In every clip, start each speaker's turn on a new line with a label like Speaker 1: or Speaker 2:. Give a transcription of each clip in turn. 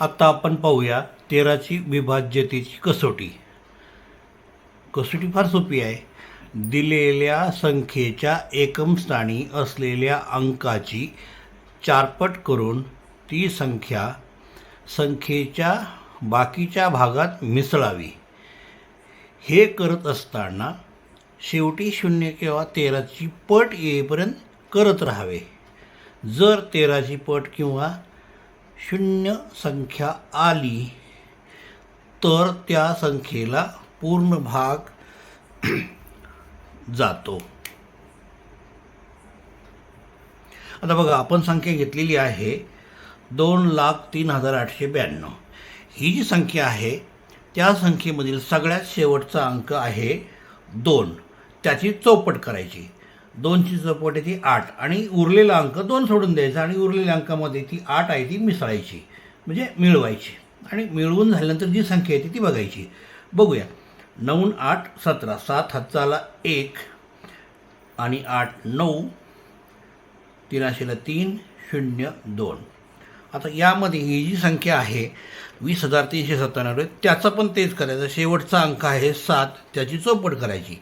Speaker 1: आत्ता आपण पाहूया तेराची विभाज्यतेची कसोटी. कसोटी फार सोपी आहे. दिलेल्या संख्येच्या एकम स्थानी असलेल्या अंकाची चारपट करून ती संख्या संख्येच्या बाकीच्या भागात मिसळावी. हे करत असताना शेवटी शून्य किंवा तेराची पट येईपर्यंत करत राहावे. जर तेराची पट किंवा शून्य संख्या आली तर त्या संख्येला पूर्ण भाग जातो. आता बघा आपण संख्या घेतलेली आहे दोन लाख तीन हजार आठशे ब्याण्णव. ही जी संख्या आहे त्या संख्येमधील सगळ्यात शेवटचा अंक आहे दोन. त्याची चौपट करायची. दोनची चौपट आहे ती आठ. आणि उरलेला अंक दोन सोडून द्यायचा आणि उरलेल्या अंकामध्ये ती आठ आहे ती मिसळायची. म्हणजे मिळवायची. आणि मिळवून झाल्यानंतर जी संख्या येते ती बघायची. बघूया. नऊ आठ सतरा. सात हाताला एक. आणि आठ नऊ. तीनाशेला तीन शून्य दोन. आता यामध्ये ही जी संख्या आहे वीस हजार तीनशे सत्त्याण्णव त्याचा पण तेच करायचं. शेवटचा अंक आहे सात. त्याची चौपट करायची.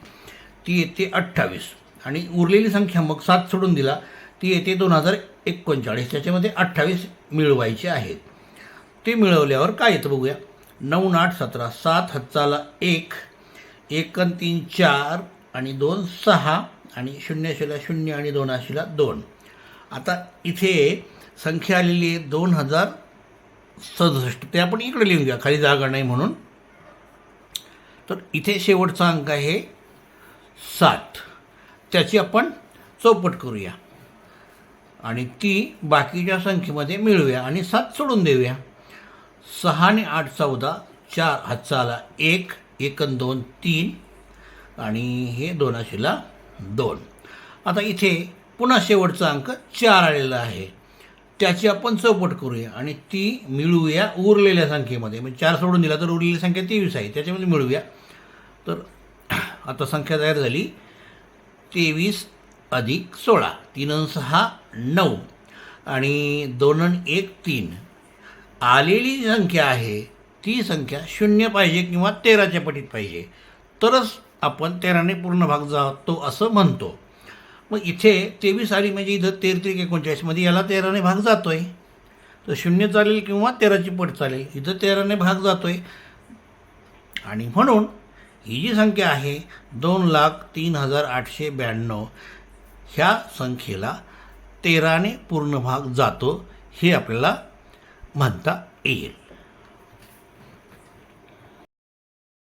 Speaker 1: ती येते अठ्ठावीस. आणि उरलेली संख्या मग सात सोडून दिला ती येते दोन हजार एकोणचाळीस. त्याच्यामध्ये अठ्ठावीस मिळवायचे आहेत. ते मिळवल्यावर काय येतं बघूया. नऊ आठ सतरा सात हत्ताला एक एक तीन चार आणि दोन सहा आणि शून्य शिला शून्य आणि दोन आशीला दोन. आता इथे संख्या आलेली आहे दोन हजार सदुसष्ट. ते आपण इकडे लिहून घ्या खाली जागा नाही म्हणून. तर इथे शेवटचा अंक आहे सात त्याची आपण चौपट करूया. आणि ती बाकीच्या संख्येमध्ये मिळवूया आणि सात सोडून देऊया. सहा आणि आठ चौदा चार हातचाला एक एक दोन तीन आणि हे दोनाशेला दोन. आता इथे पुन्हा शेवटचा अंक चार आलेला आहे. त्याची आपण चौपट करूया आणि ती मिळूया उरलेल्या संख्येमध्ये. म्हणजे चार सोडून दिला तर उरलेली संख्या तेवीस आहे. त्याच्यामध्ये मिळूया. तर आता संख्या तयार झाली. तेवीस अधिक सोळा तीन सहा नऊ आणि दोन एक तीन. आलेली संख्या आहे ती संख्या शून्य पाहिजे किंवा तेराच्या पटीत पाहिजे. तरच आपण तेराने पूर्ण भाग जातो असं म्हणतो. मग इथे तेवीस आली म्हणजे इथं तेर त्रिक एकोणचाळीसमध्ये याला तेराने भाग जातो आहे तर शून्य चालेल किंवा तेराची पट चालेल इथं तेराने भाग जातो आहे आणि म्हणून ही जी संख्या आहे दोन लाख तीन हजार आठशे ब्याण्णव ह्या संख्येला तेराने पूर्ण भाग जातो हे आपल्याला म्हणता येईल.